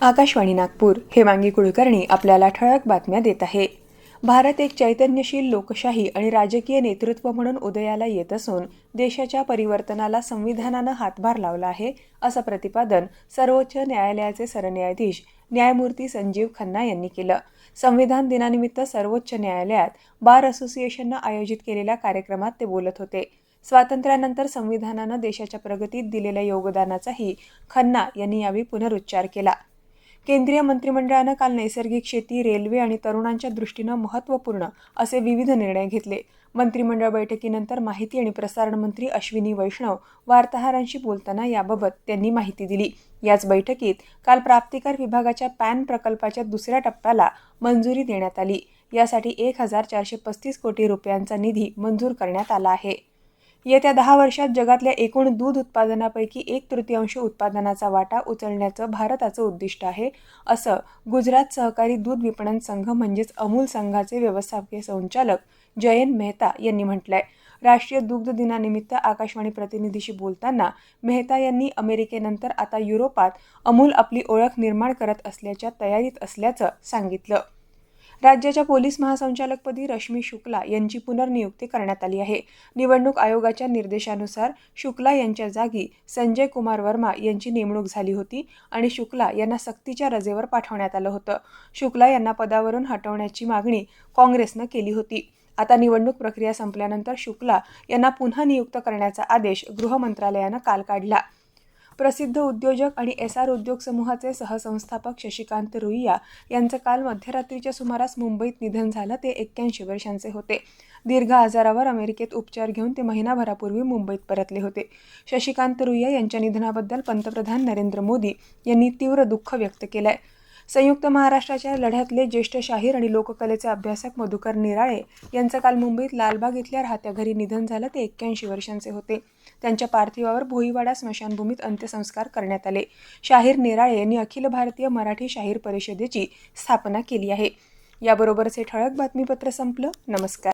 आकाशवाणी नागपूर हेमांगी कुलकर्णी आपल्याला ठळक बातम्या देत आहे. भारत एक चैतन्यशील लोकशाही आणि राजकीय नेतृत्व म्हणून उदयाला येत असून देशाच्या परिवर्तनाला संविधानानं हातभार लावला आहे असं प्रतिपादन सर्वोच्च न्यायालयाचे सरन्यायाधीश न्यायमूर्ती संजीव खन्ना यांनी केलं. संविधान दिनानिमित्त सर्वोच्च न्यायालयात बार असोसिएशननं आयोजित केलेल्या कार्यक्रमात ते बोलत होते. स्वातंत्र्यानंतर संविधानानं देशाच्या प्रगतीत दिलेल्या योगदानाचाही खन्ना यांनी यावेळी पुनरुच्चार केला. केंद्रीय मंत्रिमंडळानं काल नैसर्गिक शेती रेल्वे आणि तरुणांच्या दृष्टीनं महत्त्वपूर्ण असे विविध निर्णय घेतले. मंत्रिमंडळ बैठकीनंतर माहिती आणि प्रसारण मंत्री अश्विनी वैष्णव वार्ताहरांशी बोलताना याबाबत त्यांनी माहिती दिली. याच बैठकीत काल प्राप्तिकर विभागाच्या पॅन प्रकल्पाच्या दुसऱ्या टप्प्याला मंजुरी देण्यात आली. यासाठी एक हजार चारशे पस्तीस कोटी रुपयांचा निधी मंजूर करण्यात आला आहे. येत्या दहा वर्षात जगातल्या एकूण दूध उत्पादनापैकी एक तृतीयांश उत्पादनाचा वाटा उचलण्याचं भारताचं उद्दिष्ट आहे असं गुजरात सहकारी दूध विपणन संघ म्हणजेच अमूल संघाचे व्यवस्थापकीय संचालक जयंत मेहता यांनी म्हटलंय. राष्ट्रीय दुग्ध दिनानिमित्त आकाशवाणी प्रतिनिधीशी बोलताना मेहता यांनी अमेरिकेनंतर आता युरोपात अमूल आपली ओळख निर्माण करत असल्याच्या तयारीत असल्याचं सांगितलं. राज्याच्या पोलीस महासंचालकपदी रश्मी शुक्ला यांची पुनर्नियुक्ती करण्यात आली आहे. निवडणूक आयोगाच्या निर्देशानुसार शुक्ला यांच्या जागी संजय कुमार वर्मा यांची नेमणूक झाली होती आणि शुक्ला यांना सक्तीच्या रजेवर पाठवण्यात आलं होतं. शुक्ला यांना पदावरून हटवण्याची मागणी काँग्रेसनं केली होती. आता निवडणूक प्रक्रिया संपल्यानंतर शुक्ला यांना पुन्हा नियुक्त करण्याचा आदेश गृह मंत्रालयानं काल काढला. प्रसिद्ध उद्योजक आणि एस आर उद्योग समूहाचे सहसंस्थापक शशिकांत रुईया यांचं काल मध्यरात्रीच्या सुमारास मुंबईत निधन झालं. ते एक्क्याऐंशी वर्षांचे होते. दीर्घ आजारावर अमेरिकेत उपचार घेऊन ते महिनाभरापूर्वी मुंबईत परतले होते. शशिकांत रुईया यांच्या निधनाबद्दल पंतप्रधान नरेंद्र मोदी यांनी तीव्र दुःख व्यक्त केलं आहे संयुक्त महाराष्ट्राच्या लढ्यातले ज्येष्ठ शाहीर आणि लोककलेचे अभ्यासक मधुकर निराळे यांचं काल मुंबईत लालबाग इथल्या राहत्या घरी निधन झालं. ते एक्क्याऐंशी वर्षांचे होते. त्यांच्या पार्थिवावर भोईवाडा स्मशानभूमीत अंत्यसंस्कार करण्यात आले. शाहीर निराळे यांनी अखिल भारतीय मराठी शाहीर परिषदेची स्थापना केली आहे. याबरोबरच हे ठळक बातमीपत्र संपलं. नमस्कार.